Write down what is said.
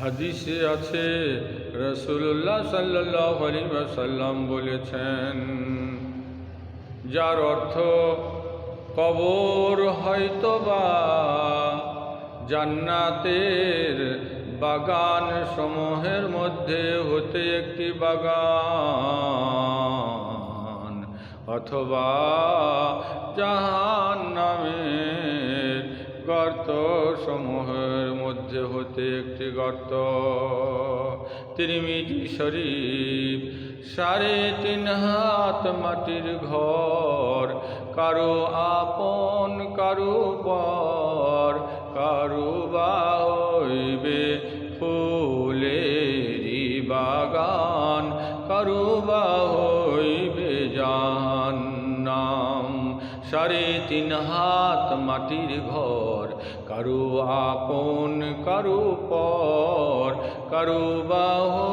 হাদিসে আছে রসুল্লাহ সাল্লাহ সাল্লাম বলেছেন, যার অর্থ, কবর হয়তো বা জান্নাতের বাগান সমূহের মধ্যে হতে একটি বাগান, অথবা জাহান নামের গর্ত সমূহের মধ্যে হতে একটি গর্ত। তিরিমিজি শরীফ, সাড়ে তিন হাত মাটির ঘর। কারও আপন, কারও পর, কারও বা হইবে ফুলেরি বাগান। কারও বা সাড়ে তিন হাত মাটির ঘর কারও আপন কারও পর কারও বা হইবে